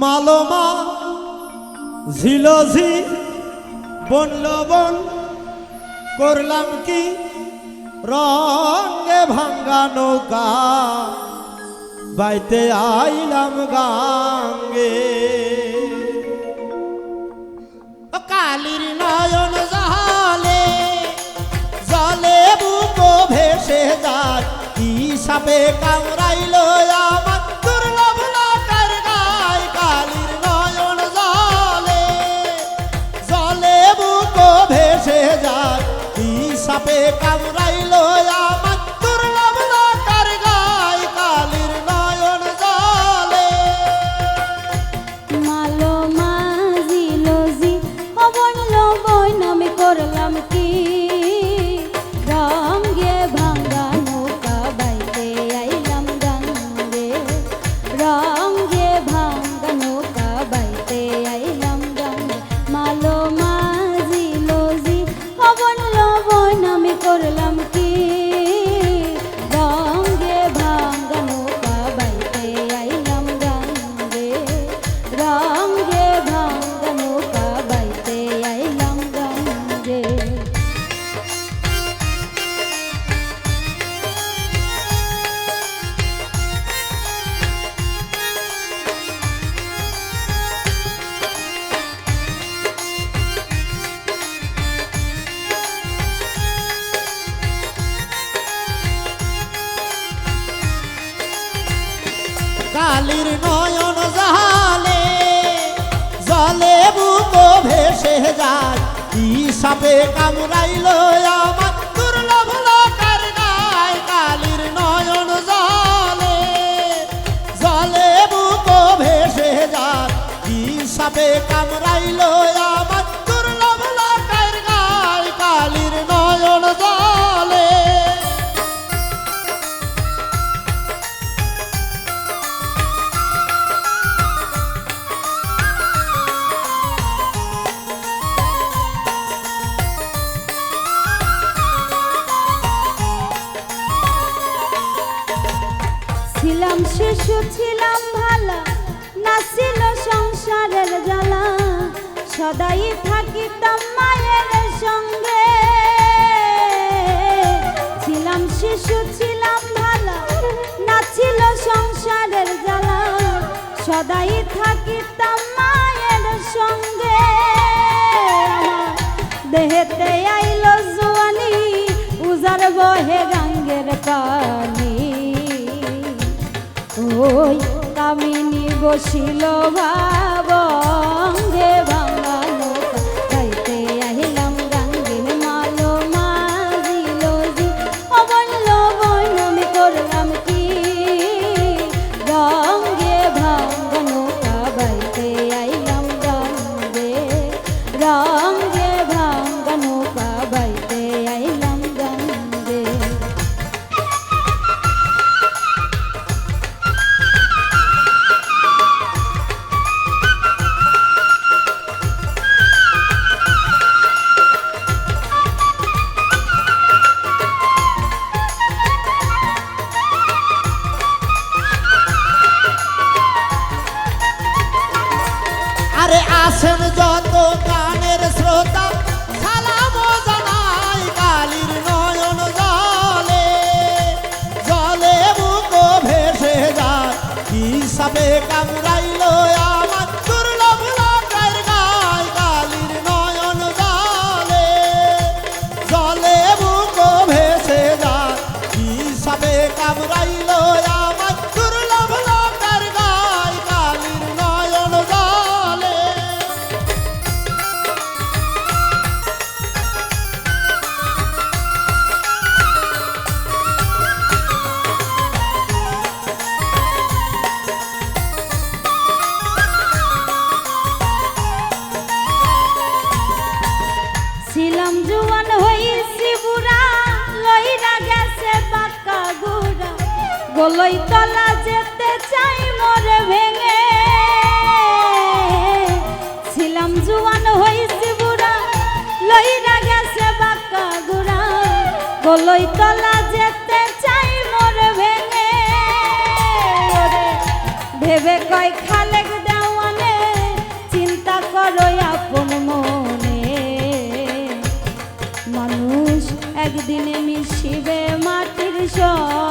মালমা, ঝিলঝি বন করলাম কি রঙে ভাঙ্গা নৌকা, বাইতে আইলাম গাঙ্গে। কালির নয়ন জালে, জলে বুকো ভেসে যায়, কি সাপে কামড়াইল আমার সাপে কামড়াইল সাপে কামড়াইল আমার দুর্লভ লোকার গায় কালির নয়ন জলে। জলে বুকো ভেসে যায় কি সাপে কামড়াইল শিশু ছিলাম ভালো নাছিল সংসারের জ্বালা। সদাই থাকিতাম মায়ের সঙ্গে। ছিলাম শিশু ছিলাম ভালো নাছিল সংসারের জ্বালা। সদাই থাকিতাম মায়ের সঙ্গে। দেহেতে বসিল ভাবঙ্গে আসেন যত গানের শ্রোতা, সালাম জানাই কালির নয়ন জলে। জলে বুক ভেসে যায়, কি সাপে গোলই তলা যেতে চাই মরে ভেঙে। ছিলাম জুয়ান হইছি বুড়া, লইরা গেছে বাক্কা গুড়া। গোলই তলা যেতে চাই মরে ভেঙে। ভেবে কয় খালেক দেওয়ানে, চিন্তা করো আপন মনে। মানুষ একদিনে মিশিবে মাটির সব।